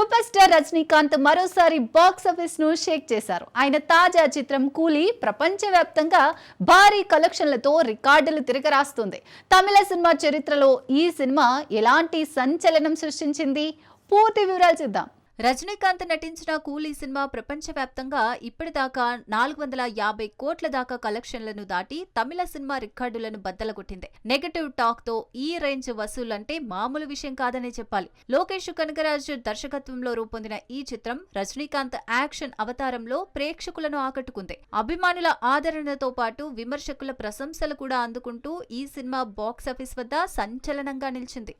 Super star Rajinikanth మరోసారి box ఆఫీస్ను Sheikh చేశారు. ఆయన తాజా చిత్రం కూలీ ప్రపంచవ్యాప్తంగా భారీ కలెక్షన్లతో రికార్డులు తిరగరాస్తుంది. తమిళ సినిమా చరిత్రలో ఈ సినిమా ఎలాంటి సంచలనం సృష్టించింది? పూర్తి వివరాలు చూద్దాం. రజనీకాంత్ నటించిన కూలీ సినిమా ప్రపంచవ్యాప్తంగా ఇప్పటిదాకా నాలుగు వందల యాభై కోట్ల దాకా కలెక్షన్లను దాటి తమిళ సినిమా రికార్డులను బద్దలగొట్టింది. నెగటివ్ టాక్తో ఈ రేంజ్ వసూలంటే మామూలు విషయం కాదనే చెప్పాలి. లోకేష్ కనకరాజ్ దర్శకత్వంలో రూపొందిన ఈ చిత్రం రజనీకాంత్ యాక్షన్ అవతారంలో ప్రేక్షకులను ఆకట్టుకుంది. అభిమానుల ఆదరణతో పాటు విమర్శకుల ప్రశంసలు కూడా అందుకుంటూ ఈ సినిమా బాక్సాఫీస్ వద్ద సంచలనంగా నిలిచింది.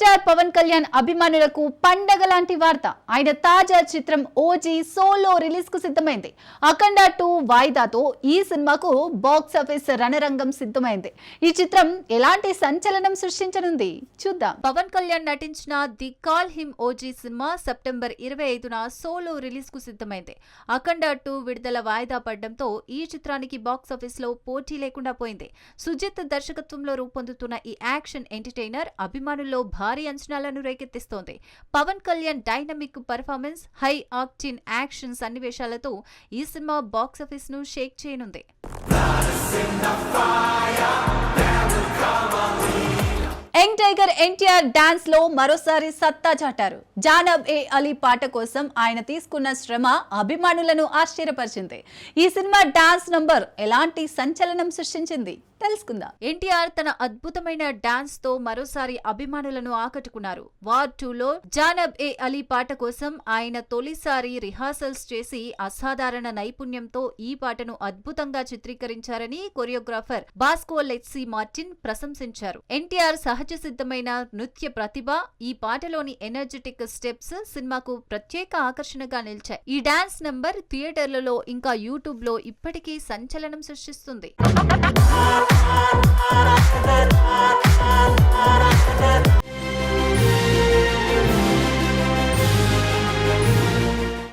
పవర్ స్టార్ పవన్ కళ్యాణ్ అభిమానులకు పండగ లాంటి వార్త. ఆయన తాజా చిత్రం ఓజీ సోలో రిలీజ్కు సిద్ధమైంది. అఖండ టూ వాయిదాతో ఈ సినిమాకు బాక్స్ ఆఫీస్ రణరంగం సిద్ధమైంది. ఈ చిత్రం ఎలాంటి సంచలనం సృష్టించనుంది? చూద్దాం. పవన్ కళ్యాణ్ నటించిన ది కాల్ హిమ్ ఓజీ సినిమా సెప్టెంబర్ ఇరవై ఐదున సోలో రిలీజ్కు సిద్ధమైంది. అఖండ టూ విడుదల వాయిదా పడడంతో ఈ చిత్రానికి బాక్సాఫీస్లో పోటీ లేకుండా పోయింది. సుజిత్ దర్శకత్వంలో రూపొందుతున్న ఈ యాక్షన్ ఎంటర్టైనర్ అభిమానుల్లో భారీ అంచనాలను రేకెత్తిస్తోంది. Pawan Kalyan dynamic performance high octane action సన్నివేశాలతో ఈ సినిమా బాక్సాఫీస్ను షేక్ చేయనుంది. యంగ్ టైగర్ ఎన్టీఆర్ డాన్స్లో మరోసారి సత్తా చాటారు. జానబ్ ఏ అలీ పాట కోసం ఆయన తీసుకున్న శ్రమ అభిమానులను ఆశ్చర్యపరిచింది. ఈ సినిమా డాన్స్ నంబర్ ఎలాంటి సంచలనం సృష్టించింది? తెలుసుకుందాం. ఎన్టీఆర్ తన అద్భుతమైన డాన్స్తో మరోసారి అభిమానులను ఆకట్టుకున్నారు. వార్ టూలో జానబ్ ఏ అలీ పాట కోసం ఆయన తొలిసారి రిహార్సల్స్ చేసి అసాధారణ నైపుణ్యంతో ఈ పాటను అద్భుతంగా చిత్రీకరించారని కొరియోగ్రాఫర్ బాస్కో లెట్సీ మార్టిన్ ప్రశంసించారు. ఎన్టీఆర్ సహజ సిద్ధమైన నృత్య ప్రతిభ ఈ పాటలోని ఎనర్జెటిక్ స్టెప్స్ సినిమాకు ప్రత్యేక ఆకర్షణగా నిలిచాయి. ఈ డాన్స్ నంబర్ థియేటర్లలో ఇంకా యూట్యూబ్లో ఇప్పటికీ సంచలనం సృష్టిస్తుంది. heart.